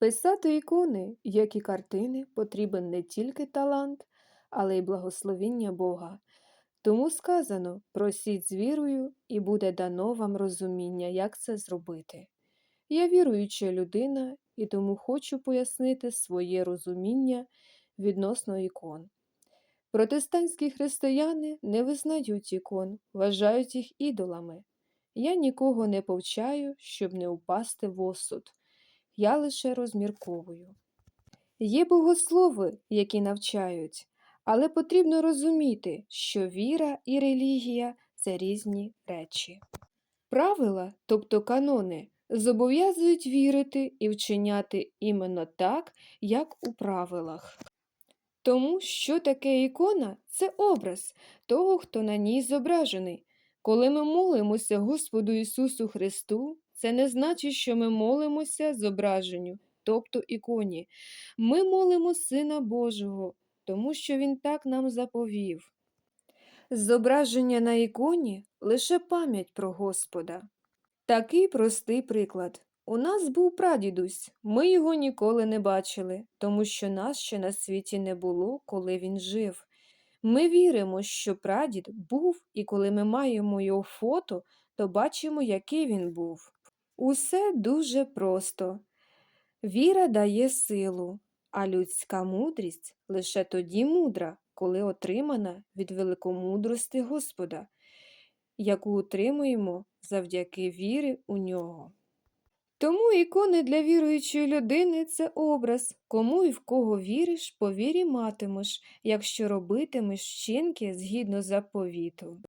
Писати ікони, як і картини, потрібен не тільки талант, але й благословіння Бога. Тому сказано просіть з вірою, і буде дано вам розуміння, як це зробити. Я віруюча людина і тому хочу пояснити своє розуміння відносно ікон. Протестантські християни не визнають ікон, вважають їх ідолами. Я нікого не повчаю, щоб не упасти в осуд. Я лише розмірковую. Є богослови, які навчають, але потрібно розуміти, що віра і релігія це різні речі. Правила, тобто канони, зобов'язують вірити і вчиняти іменно так, як у правилах. Тому що таке ікона це образ того, хто на ній зображений. Коли ми молимося Господу Ісусу Христу, це не значить, що ми молимося зображенню, тобто іконі. Ми молимо Сина Божого, тому що Він так нам заповів. Зображення на іконі лише пам'ять про Господа. Такий простий приклад. У нас був прадідусь, ми його ніколи не бачили, тому що нас ще на світі не було, коли він жив. Ми віримо, що прадід був, і коли ми маємо його фото, то бачимо, який він був. Усе дуже просто. Віра дає силу, а людська мудрість лише тоді мудра, коли отримана від великомудрости Господа, яку отримуємо завдяки вірі у нього. Тому ікони для віруючої людини це образ, кому і в кого віриш, по вірі матимеш, якщо робитимеш вчинки згідно заповіту.